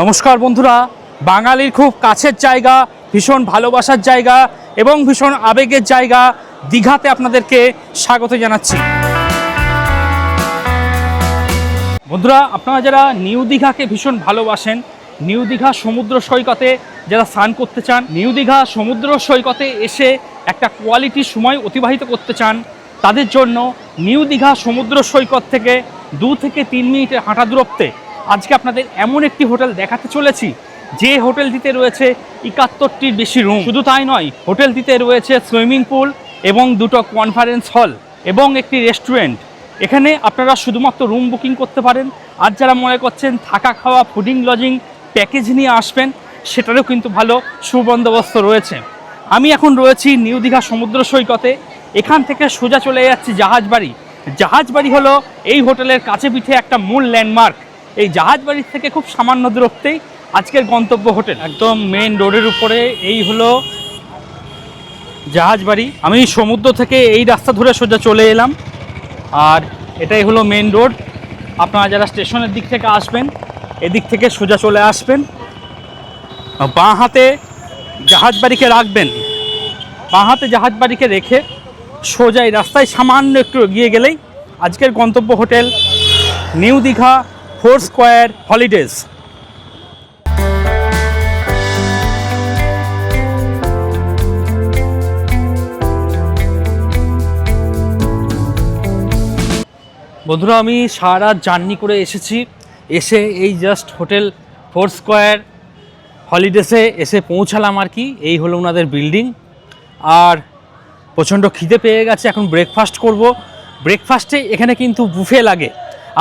নমস্কার বন্ধুরা, বাঙালির খুব কাছের জায়গা, ভীষণ ভালোবাসার জায়গা এবং ভীষণ আবেগের জায়গা দীঘাতে আপনাদেরকে স্বাগত জানাচ্ছি। বন্ধুরা, আপনারা যারা নিউ দীঘাকে ভীষণ ভালোবাসেন, নিউ দীঘা সমুদ্র সৈকতে যারা স্নান করতে চান, নিউ দীঘা সমুদ্র সৈকতে এসে একটা কোয়ালিটি সময় অতিবাহিত করতে চান, তাদের জন্য নিউ দীঘা সমুদ্র সৈকত থেকে দু থেকে তিন মিনিটের হাঁটা দূরত্বে আজকে আপনাদের এমন একটি হোটেল দেখাতে চলেছি, যে হোটেলটিতে রয়েছে একাত্তরটির বেশি রুম। শুধু তাই নয় হোটেলটিতে রয়েছে সুইমিং পুল এবং দুটো কনফারেন্স হল এবং একটি রেস্টুরেন্ট। এখানে আপনারা শুধুমাত্র রুম বুকিং করতে পারেন। আর যারা মনে করছেন থাকা খাওয়া, ফুডিং, লজিং, প্যাকেজ নিয়ে আসবেন, সেটারও কিন্তু ভালো সুবন্দোবস্ত রয়েছে। আমি এখন রয়েছি নিউ দীঘা সমুদ্র সৈকতে। এখান থেকে সোজা চলে যাচ্ছি জাহাজবাড়ি। জাহাজবাড়ি হলো এই হোটেলের কাছে পিঠে একটা মূল ল্যান্ডমার্ক। এই জাহাজ বাড়ির থেকে খুব সামান্য দূরত্বেই আজকের গন্তব্য হোটেল। একদম মেন রোডের উপরে এই হলো জাহাজবাড়ি আমি সমুদ্র থেকে এই রাস্তা ধরে সোজা চলে এলাম। আর এটাই হলো মেন রোড আপনারা যারা স্টেশনের দিক থেকে আসবেন, এদিক থেকে সোজা চলে আসবেন। বাঁ হাতে জাহাজবাড়িকে রাখবেন। বাঁ হাতে জাহাজবাড়িকে রেখে সোজা এই রাস্তায় সামান্য একটু এগিয়ে গেলেই আজকের গন্তব্য hotel. New Digha Four Square Holidays. বন্ধুরা, আমি সারা জার্নি করে এসেছি। এসে এই জাস্ট হোটেল ফোর স্কোয়ার হলিডেসে এসে পৌঁছালাম আর কি। এই হলো ওনাদের বিল্ডিং। আর প্রচণ্ড খিদে পেয়ে গেছে। এখন ব্রেকফাস্ট করব। ব্রেকফাস্টে এখানে কিন্তু বুফে লাগে।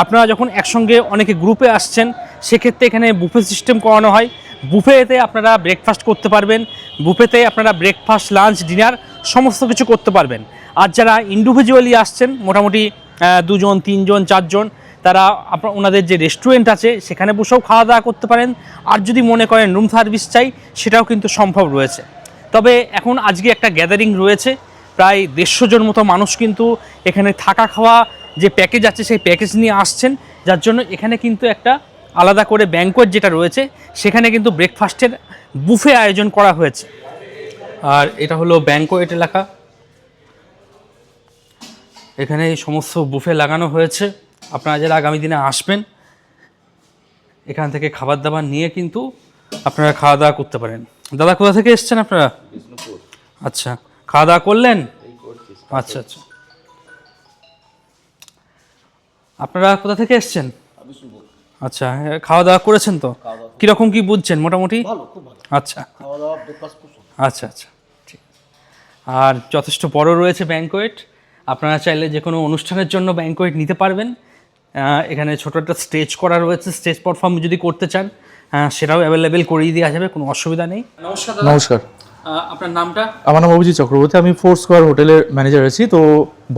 আপনারা যখন একসঙ্গে অনেকে গ্রুপে আসছেন, সেক্ষেত্রে এখানে বুফে সিস্টেম করানো হয়। বুফেতে আপনারা ব্রেকফাস্ট করতে পারবেন, বুফেতে আপনারা ব্রেকফাস্ট লাঞ্চ ডিনার সমস্ত কিছু করতে পারবেন। আর যারা ইন্ডিভিজুয়ালি আসছেন, মোটামুটি দুজন, তিনজন, চারজন, তারা আপনার ওনাদের যে রেস্টুরেন্ট আছে, সেখানে বসেও খাওয়া দাওয়া করতে পারেন। আর যদি মনে করেন রুম সার্ভিস চাই, সেটাও কিন্তু সম্ভব রয়েছে। তবে এখন আজকে একটা গ্যাদারিং রয়েছে, প্রায় দেড়শো জন মতো মানুষ কিন্তু এখানে থাকা খাওয়া যে প্যাকেজ আছে সেই প্যাকেজ নিয়ে আসছেন যার জন্য এখানে কিন্তু একটা আলাদা করে ব্যাঙ্কোয়েট যেটা রয়েছে সেখানে কিন্তু ব্রেকফাস্টের বুফে আয়োজন করা হয়েছে। আর এটা হলো ব্যাঙ্কোয়েট এলাকা। এখানে এই সমস্ত বুফে লাগানো হয়েছে। আপনারা যারা আগামী দিনে আসবেন এখান থেকে খাবার দাবার নিয়ে কিন্তু আপনারা খাওয়া দাওয়া করতে পারেন। দাদা কোথা থেকে এসছেন আপনারা? আচ্ছা খাওয়া দাওয়া করলেন আচ্ছা আচ্ছা। আপনারা কোথা থেকে এসছেন? আচ্ছা খাওয়া দাওয়া করেছেন তো? কীরকম কি বুঝছেন মোটামুটি? আচ্ছা। আচ্ছা আচ্ছা ঠিক। আর যথেষ্ট বড় রয়েছে ব্যাঙ্কোয়েট আপনারা চাইলে যে কোনো অনুষ্ঠানের জন্য ব্যাঙ্কোয়েট নিতে পারবেন। এখানে ছোটো একটা স্টেজ করা রয়েছে। স্টেজ পারফর্ম যদি করতে চান সেটাও অ্যাভেলেবেল করিয়ে দেওয়া যাবে কোনো অসুবিধা নেই। নমস্কার নমস্কার। আপনার নামটা? আমার নাম অভিজিৎ চক্রবর্তী, আমি ফোর স্কোয়ার হোটেলের ম্যানেজার আছি। তো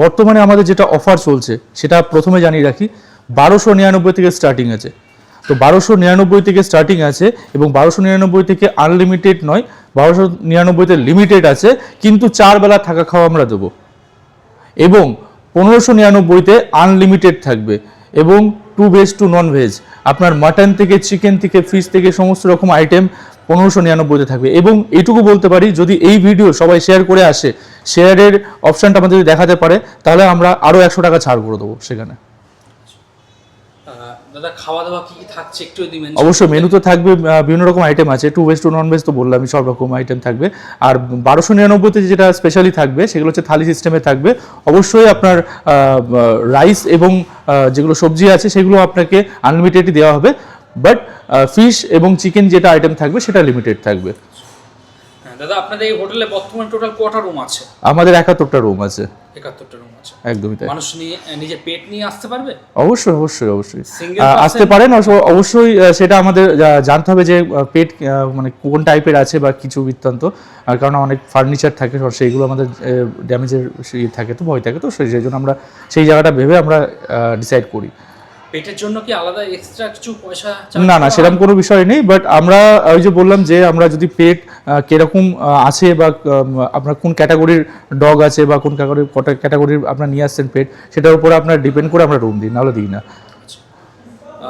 বর্তমানে আমাদের যেটা অফার চলছে, সেটা প্রথমে জানিয়ে রাখি, বারোশো নিরানব্বই থেকে স্টার্টিং আছে। তো বারোশো নিরানব্বই থেকে স্টার্টিং আছে এবং বারোশো নিরানব্বই থেকে আনলিমিটেড নয়, বারোশো নিরানব্বইতে লিমিটেড আছে, কিন্তু চার বেলা থাকা খাওয়া আমরা দেবো। এবং পনেরোশো নিরানব্বইতে আনলিমিটেড থাকবে। এবং to veg to non veg আপনার মাটন থেকে চিকেন থেকে ফিশ থেকে সমস্ত রকম আইটেম পনেরোশো নিরানব্বইতে থাকবে। এবং এইটুকু বলতে পারি, যদি এই ভিডিও সবাই শেয়ার করে আসে শেয়ারের অপশানটা আমাদের যদি দেখাতে পারে, তাহলে আমরা আরও একশো টাকা ছাড় করে দেবো সেখানে। দাদা খাওয়া দাওয়া কি কি থাকছে? একটু দিবেন অবশ্যই মেনুতে থাকবে বিভিন্ন রকম আইটেম আছে। To veg to non veg তো বললাম সব রকম আইটেম থাকবে। আর বারোশো নিরানব্বইতে যেটা স্পেশালি থাকবে সেগুলো হচ্ছে থালি সিস্টেমে থাকবে। অবশ্যই আপনার রাইস এবং যেগুলো সবজি আছে সেগুলো আপনাকে আনলিমিটেডই দেওয়া হবে। বাট ফিশ এবং চিকেন যেটা আইটেম থাকবে সেটা লিমিটেড থাকবে। হ্যাঁ, দাদা আপনাদের এই হোটেলে বর্তমানে টোটাল কটা রুম আছে? আমাদের একাত্তরটা রুম আছে। একাত্তরটা। রুম আছে একদমই তাই। মানুষ নিয়ে পেট নিয়ে আসতে পারবে? অবশ্যই অবশ্যই অবশ্যই? আসতে পারেন অবশ্যই সেটা আমাদের জানতে হবে যে পেট মানে কোন টাইপের আছে বা কিছু বৃত্তান্ত। আর কারণ অনেক ফার্নিচার থাকে সেইগুলো আমাদের ড্যামেজের থাকে তো ভয় থাকে তো সেই জন্য আমরা সেই জায়গাটা ভেবে আমরা ডিসাইড করি। পেটের জন্য কি আলাদা এক্সট্রা কিছু পয়সা না না সেরকম কোনো বিষয় নেই বাট আমরা ওই যে বললাম যে আমরা যদি পেট কীরকম আছে বা আপনার কোন ক্যাটাগরির ডগ আছে বা কোন ক্যাটাগরির ক্যাটাগরির আপনার নিয়ে আসছেন পেট সেটার উপর আপনার ডিপেন্ড করে আমরা রুম দিই নাহলে দিই না।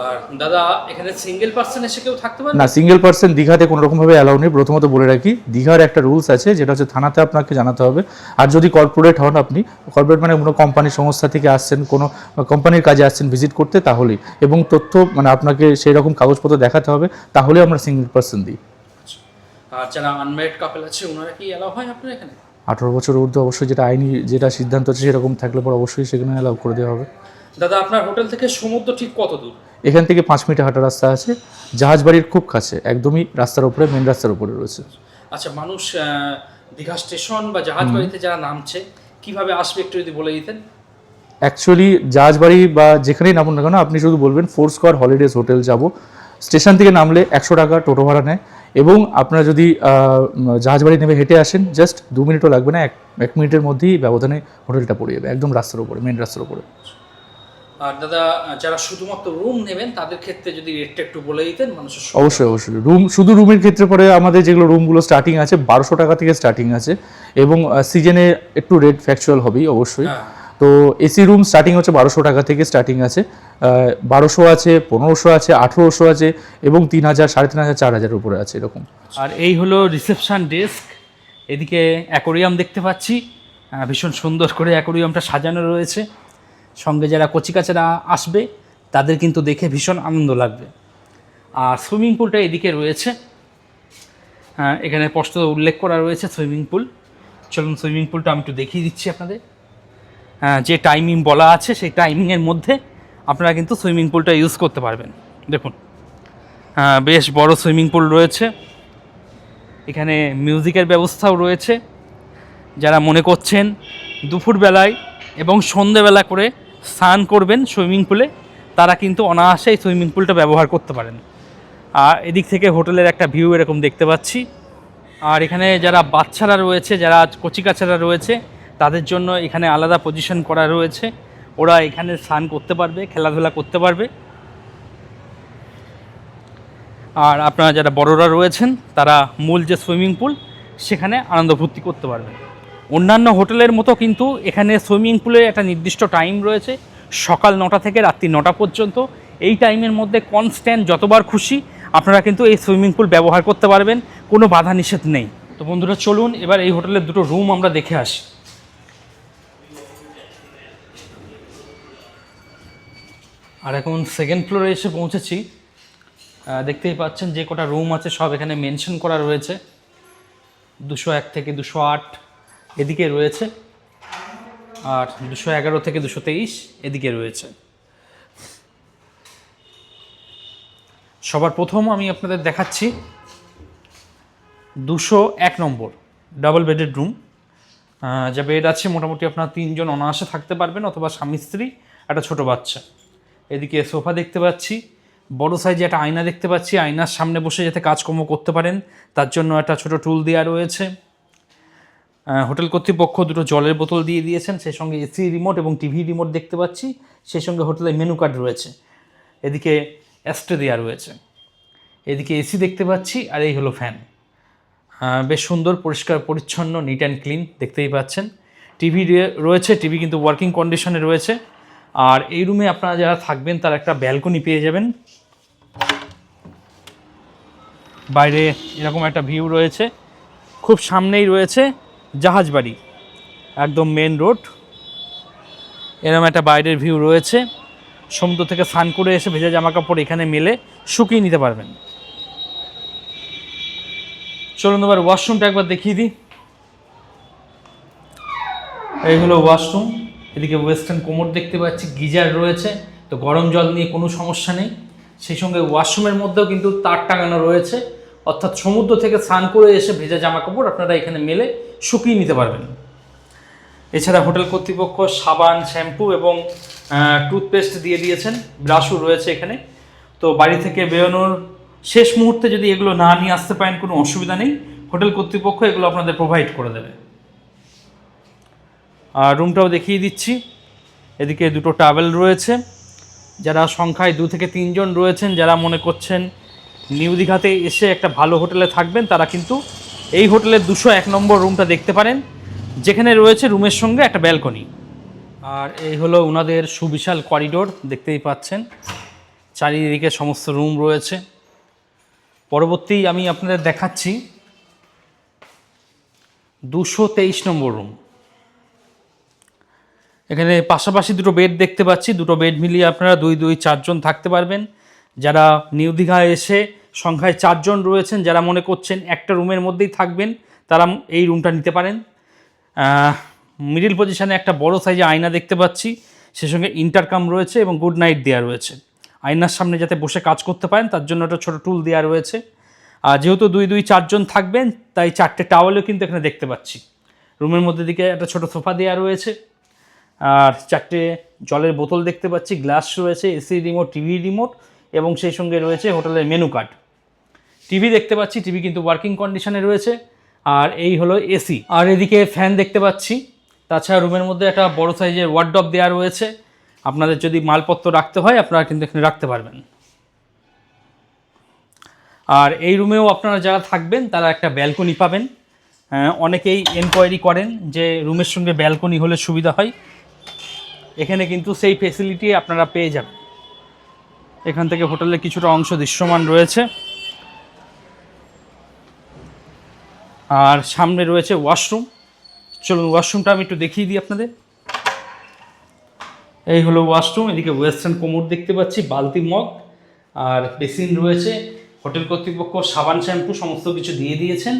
আর দাদা এখানে সিঙ্গেল পার্সন এসে কেউ থাকতে পারে না সিঙ্গেল পার্সন দীঘাতে কোনো রকমভাবে অ্যালাউ নেই। প্রথমত বলে রাখি দীঘার একটা রুলস আছে যেটা হচ্ছে থানাতে আপনাকে জানাতে হবে। আর যদি কর্পোরেট হন আপনি কর্পোরেট মানে কোনো কোম্পানি সংস্থা থেকে আসছেন কোনো কোম্পানির কাজে আসছেন ভিজিট করতে তাহলেই। এবং তথ্য মানে আপনাকে সেই রকম কাগজপত্র দেখাতে হবে তাহলে আমরা সিঙ্গেল পার্সন দিই। আর যারা কাপল আছে ওনারা কি অ্যালাউ হয় আপনার এখানে? আঠারো বছর ঊর্ধ্বে অবশ্যই যেটা আইনি যেটা সিদ্ধান্ত আছে সেরকম থাকলে পর অবশ্যই সেখানে অ্যালাউ করে দেওয়া হবে। দাদা আপনার হোটেল থেকে সমুদ্র ঠিক কত দূর? এখান থেকে পাঁচ মিনিট হাঁটা রাস্তা আছে। জাহাজ বাড়ির খুব কাছে একদমই রাস্তার উপরে মেন রাস্তার উপরে রয়েছে। আচ্ছা মানুষ দীঘা স্টেশন বা জাহাজ বাড়িতে যারা নামছে কীভাবে আসবে একটু যদি বলে দিতেন? অ্যাকচুয়ালি জাহাজবাড়ি বা যেখানেই নামুন না কেন আপনি শুধু বলবেন ফোর স্কোয়ার হলিডেজ হোটেল যাব। স্টেশন থেকে নামলে একশো টাকা টোটো ভাড়া নেয় এবং আপনারা যদি জাহাজবাড়ি নেমে হেঁটে আসেন জাস্ট দু মিনিটও লাগবে না এক এক মিনিটের মধ্যেই ব্যবধানে হোটেলটা পড়ে যাবে একদম রাস্তার উপরে মেন রাস্তার উপরে। আর দাদা যারা শুধুমাত্র রুম নেবেন তাদের ক্ষেত্রে যদি রেটটা একটু বলে দিতেন মানুষের অবশ্যই অবশ্যই। রুম শুধু রুমের ক্ষেত্রে পরে আমাদের যেগুলো রুমগুলো স্টার্টিং আছে বারোশো টাকা থেকে স্টার্টিং আছে। এবং সিজনে একটু রেট ফ্যাকচুয়াল হবেই অবশ্যই। হ্যাঁ। তো এসি রুম স্টার্টিং হচ্ছে বারোশো টাকা থেকে স্টার্টিং আছে। বারোশো আছে পনেরোশো আছে আঠেরোশো আছে এবং তিন হাজার সাড়ে তিন হাজার চার হাজারের উপরে আছে এরকম। আর এই হলো রিসেপশন ডেস্ক এদিকে অ্যাকোরিয়াম দেখতে পাচ্ছি। ভীষণ সুন্দর করে অ্যাকোরিয়ামটা সাজানো রয়েছে। সঙ্গে যারা কচিকাচারা আসবে, তাদের কিন্তু দেখে ভীষণ আনন্দ লাগবে। আর সুইমিং পুলটা এদিকে রয়েছে। হ্যাঁ এখানে স্পষ্ট উল্লেখ করা রয়েছে সুইমিং পুল। চলুন সুইমিং পুলটা আমি একটু দেখিয়ে দিচ্ছি আপনাদের। হ্যাঁ যে টাইমিং বলা আছে, সেই টাইমিংয়ের মধ্যে আপনারা কিন্তু সুইমিং পুলটা ইউজ করতে পারবেন। দেখুন। হ্যাঁ বেশ বড় সুইমিং পুল রয়েছে। এখানে মিউজিকের ব্যবস্থাও রয়েছে। যারা মনে করছেন, দুপুরবেলায় এবং সন্ধেবেলা করে স্নান করবেন সুইমিং পুলে, তারা কিন্তু অনায়াসে এই সুইমিং পুলটা ব্যবহার করতে পারেন। আর এদিক থেকে হোটেলের একটা ভিউ এরকম দেখতে পাচ্ছি। আর এখানে যারা বাচ্চারা রয়েছে, যারা কচিকাচারা রয়েছে, তাদের জন্য এখানে আলাদা পজিশন করা রয়েছে। ওরা এখানে স্নান করতে পারবে, খেলাধুলা করতে পারবে। আর আপনারা যারা বড়রা রয়েছেন, তারা মূল যে সুইমিং পুল, সেখানে আনন্দ ফুর্তি করতে পারবেন। অন্যান্য হোটেলের মতো কিন্তু এখানে সুইমিং পুলে একটা নির্দিষ্ট টাইম রয়েছে, সকাল নটা থেকে রাত্রি নটা পর্যন্ত। এই টাইমের মধ্যে কনস্ট্যান্ট যতবার খুশি আপনারা কিন্তু এই সুইমিং পুল ব্যবহার করতে পারবেন, কোনো বাধা নিষেধ নেই। তো বন্ধুরা, চলুন এবার এই হোটেলের দুটো রুম আমরা দেখে আসি। আর এখন সেকেন্ড ফ্লোরে এসে পৌঁছেছি। দেখতেই পাচ্ছেন যে কটা রুম আছে, সব এখানে মেনশন করা রয়েছে। দুশো এক থেকে দুশো আট। এদিকে রয়েছে আর দুশো এগারো থেকে দুশো তেইশ এদিকে রয়েছে। সবার প্রথম আমি আপনাদের দেখাচ্ছি দুশো এক নম্বর ডাবল বেডেড রুম যা বেড আছে মোটামুটি আপনার তিনজন অনায়াসে থাকতে পারবেন অথবা স্বামী, স্ত্রী, একটা ছোট বাচ্চা। এদিকে সোফা দেখতে পাচ্ছি, বড় সাইজে একটা আয়না দেখতে পাচ্ছি, আয়নার সামনে বসে যাতে কাজকর্ম করতে পারেন, তার জন্য একটা ছোট টুল দেওয়া রয়েছে। হোটেল কর্তৃপক্ষ দুটো জলের বোতল দিয়ে দিয়েছেন, সেই সঙ্গে এসি রিমোট এবং টিভি রিমোট দেখতে পাচ্ছি, সেই সঙ্গে হোটেলে মেনু কার্ড রয়েছে, এদিকে অ্যাস্ট্রে দেওয়া রয়েছে, এদিকে এসি দেখতে পাচ্ছি আর এই হলো ফ্যান। বেশ সুন্দর, পরিষ্কার, পরিচ্ছন্ন নিট অ্যান্ড ক্লিন দেখতেই পাচ্ছেন। টিভি রয়েছে, টিভি কিন্তু ওয়ার্কিং কন্ডিশনে রয়েছে, আর এই রুমে আপনারা যারা থাকবেন তার একটা ব্যালকনি পেয়ে যাবেন। বাইরে এরকম একটা ভিউ রয়েছে, খুব সামনেই রয়েছে জাহাজ বাড়ি, একদম মেন রোড এরকম একটা বাইরের ভিউ রয়েছে। সমুদ্র থেকে স্নান করে এসে ভেজা জামা কাপড় এখানে মেলে শুকিয়ে নিতে পারবেন। চলুন এবার ওয়াশরুমটা একবার দেখিয়ে দিই। এই হলো ওয়াশরুম এদিকে ওয়েস্টার্ন কোমর দেখতে পাচ্ছি, গিজার রয়েছে। তো গরম জল নিয়ে কোনো সমস্যা নেই। সেই সঙ্গে ওয়াশরুমের মধ্যেও কিন্তু তার টাঙানো রয়েছে। অর্থাৎ সমুদ্র থেকে স্নান করে এসে ভেজা জামা কাপড় আপনারা এখানে মেলে শুকিয়ে নিতে পারবেন। এছাড়া হোটেল কর্তৃপক্ষ সাবান, শ্যাম্পু এবং টুথপেস্ট দিয়ে দিয়েছেন। ব্রাশও রয়েছে এখানে। তো বাড়ি থেকে বেরোনোর শেষ মুহূর্তে যদি এগুলো না নিয়ে আসতে পারেন, কোনো অসুবিধা নেই। হোটেল কর্তৃপক্ষ এগুলো আপনাদের প্রোভাইড করে দেবে। আর রুমটাও দেখিয়ে দিচ্ছি। এদিকে দুটো টাওয়েল রয়েছে। যারা সংখ্যায় দু থেকে তিনজন রয়েছেন, যারা মনে করছেন নিউ দীঘাতে এসে একটা ভালো হোটেলে থাকবেন, তারা কিন্তু এই হোটেলের দুশো এক নম্বর রুমটা দেখতে পারেন, যেখানে রয়েছে রুমের সঙ্গে একটা ব্যালকনি। আর এই হলো ওনাদের সুবিশাল করিডোর, দেখতেই পাচ্ছেন। চারিদিকে সমস্ত রুম রয়েছে। পরবর্তী আমি আপনাদের দেখাচ্ছি দুশো তেইশ নম্বর রুম। এখানে পাশাপাশি দুটো বেড দেখতে পাচ্ছি, দুটো বেড মিলিয়ে আপনারা দুই দুই চারজন থাকতে পারবেন। যারা নিউ দীঘায় এসে সংখ্যায় চারজন রয়েছেন, যারা মনে করছেন একটা রুমের মধ্যেই থাকবেন, তারা এই রুমটা নিতে পারেন। মিডিল পজিশনে একটা বড় সাইজে আয়না দেখতে পাচ্ছি, সে সঙ্গে ইন্টারকাম রয়েছে এবং গুড নাইট দেওয়া রয়েছে। আয়নার সামনে যাতে বসে কাজ করতে পারেন, তার জন্য একটা ছোটো টুল দেওয়া রয়েছে। আর যেহেতু দুই দুই, চারজন থাকবেন, তাই চারটে টাওয়ালও কিন্তু এখানে দেখতে পাচ্ছি। রুমের মধ্যে দিকে একটা ছোটো সোফা দেওয়া রয়েছে। আর চারটে জলের বোতল দেখতে পাচ্ছি, গ্লাস রয়েছে, এসি রিমোট টিভি রিমোট এবং সেই সঙ্গে রয়েছে হোটেলের মেনু কার্ড। টিভি দেখতে পাচ্ছি টিভি কিন্তু ওয়ার্কিং কন্ডিশনে রয়েছে। আর এই হলো এসি আর এদিকে ফ্যান দেখতে পাচ্ছি তাছাড়া রুমের মধ্যে একটা বড় সাইজের ওয়ার্ডব দেওয়া রয়েছে। আপনাদের যদি মালপত্র রাখতে হয় আপনারা কিন্তু এখানে রাখতে পারবেন। আর এই রুমেও আপনারা যারা থাকবেন তারা একটা ব্যালকনি পাবেন। আহ, অনেকেই এনকোয়ারি করেন যে রুমের সঙ্গে ব্যালকনি হলে সুবিধা হয়। এখানে কিন্তু সেই ফেসিলিটি আপনারা পেয়ে যাবেন। এখান থেকে হোটেলের কিছুটা অংশ দৃশ্যমান রয়েছে। আর সামনে রয়েছে ওয়াশরুম। চলুন ওয়াশরুমটা আমি একটু দেখিয়ে দিই আপনাদের। এই হলো ওয়াশরুম, এদিকে ওয়েস্টার্ন কোমর দেখতে পাচ্ছি, বালতি মগ, আর বেসিন রয়েছে। হোটেল কর্তৃপক্ষ সাবান, শ্যাম্পু, সমস্ত কিছু দিয়ে দিয়েছেন।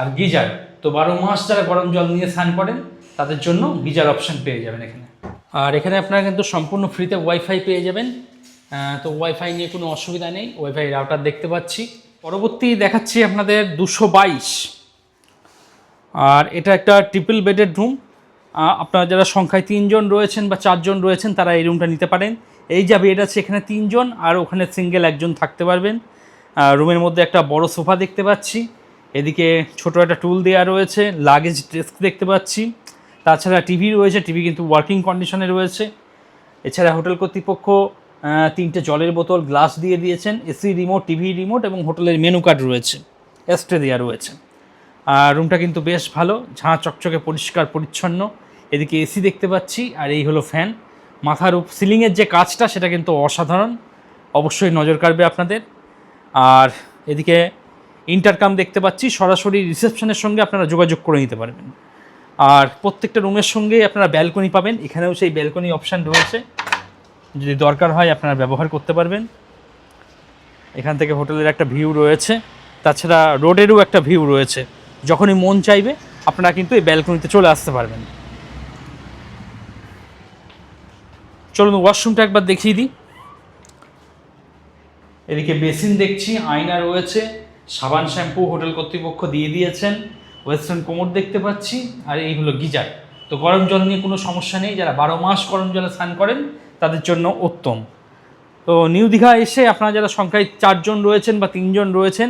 আর গিজার, তো বারো মাস যারা গরম জল নিয়ে স্নান করেন, তাদের জন্য গিজার অপশান পেয়ে যাবেন এখানে। আর এখানে আপনারা কিন্তু সম্পূর্ণ ফ্রিতে ওয়াইফাই পেয়ে যাবেন। তো ওয়াইফাই নিয়ে কোনো অসুবিধা নেই ওয়াইফাই রাউটার দেখতে পাচ্ছি। পরবর্তী দেখাচ্ছি আপনাদের দুশো বাইশ। আর এটা একটা ট্রিপল বেডেড রুম আপনারা যারা সংখ্যায় তিনজন রয়েছেন বা চারজন রয়েছেন, তারা এই রুমটা নিতে পারেন। এই যা বেড আছে এখানে তিনজন, আর ওখানে সিঙ্গেল একজন থাকতে পারবেন। রুমের মধ্যে একটা বড় সোফা দেখতে পাচ্ছি। এদিকে ছোট একটা টুল দেওয়া রয়েছে লাগেজ ডেস্ক দেখতে পাচ্ছি। তাছাড়া টিভি রয়েছে টিভি কিন্তু ওয়ার্কিং কন্ডিশনে রয়েছে। এছাড়া হোটেল কর্তৃপক্ষ তিনটে জলের বোতল, গ্লাস দিয়ে দিয়েছেন, এসি রিমোট, টিভি রিমোট এবং হোটেলের মেনু কার্ড রয়েছে এস্ট্রে দেওয়া রয়েছে। আর রুমটা কিন্তু বেশ ভালো, ঝাঁ চকচকে পরিষ্কার, পরিচ্ছন্ন। এদিকে এসি দেখতে পাচ্ছি, আর এই হলো ফ্যান। মাথার উপ সিলিংয়ের যে কাজটা, সেটা কিন্তু অসাধারণ। অবশ্যই নজর কাড়বে আপনাদের। আর এদিকে ইন্টারকাম দেখতে পাচ্ছি, সরাসরি রিসেপশনের সঙ্গে আপনারা যোগাযোগ করে নিতে পারবেন। আর প্রত্যেকটা রুমের সঙ্গে আপনারা ব্যালকনি পাবেন। এখানেও সেই ব্যালকনি অপশান রয়েছে। যদি দরকার হয় আপনারা ব্যবহার করতে পারবেন। এখান থেকে হোটেলের একটা ভিউ রয়েছে। তাছাড়া রোডেরও একটা ভিউ রয়েছে। যখনই মন চাইবে, আপনারা কিন্তু এই ব্যালকনিতে চলে আসতে পারবেন। চলুন ওয়াশরুমটা একবার দেখিয়ে দিই। এদিকে বেসিন দেখছি, আয়না রয়েছে। সাবান শ্যাম্পু হোটেল কর্তৃপক্ষ দিয়ে দিয়েছেন। ওয়েস্টার্ন কোমর দেখতে পাচ্ছি। আর এই হলো গিজার। তো গরম জল নিয়ে কোনো সমস্যা নেই। যারা বারো মাস গরম জলে স্নান করেন তাদের জন্য উত্তম। তো নিউ দীঘা এসে আপনারা যারা সংখ্যায় চারজন রয়েছেন বা তিনজন রয়েছেন,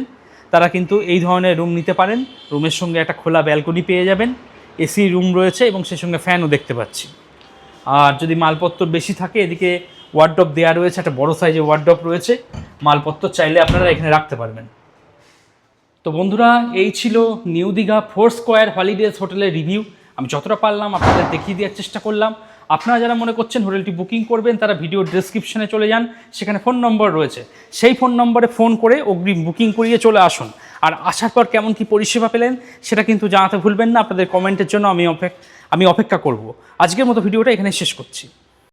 তারা কিন্তু এই ধরনের রুম নিতে পারেন। রুমের সঙ্গে একটা খোলা ব্যালকনি পেয়ে যাবেন। এসি রুম রয়েছে এবং সেই সঙ্গে ফ্যানও দেখতে পাচ্ছি। আর যদি মালপত্র বেশি থাকে, এদিকে ওয়ার্ড্রপ দেওয়া রয়েছে, একটা বড় সাইজের ওয়ার্ড্রপ রয়েছে। মালপত্র চাইলে আপনারা এখানে রাখতে পারবেন। তো বন্ধুরা, এই ছিল New Digha Four Square Holidays হোটেলের রিভিউ আমি যতটা পারলাম আপনাদের দেখিয়ে দেওয়ার চেষ্টা করলাম। আপনারা যারা মনে করছেন হোটেলটি বুকিং করবেন, তারা ভিডিও ডেসক্রিপশনে চলে যান, সেখানে ফোন নম্বর রয়েছে। সেই ফোন নম্বরে ফোন করে অগ্রিম বুকিং করিয়ে চলে আসুন। আর আসার পর কেমন কি পরিষেবা পেলেন, সেটা কিন্তু জানাতে ভুলবেন না, আপনাদের কমেন্টের জন্য আমি অপেক্ষা আমি অপেক্ষা করব। আজকের মতো ভিডিওটা এখানে শেষ করছি।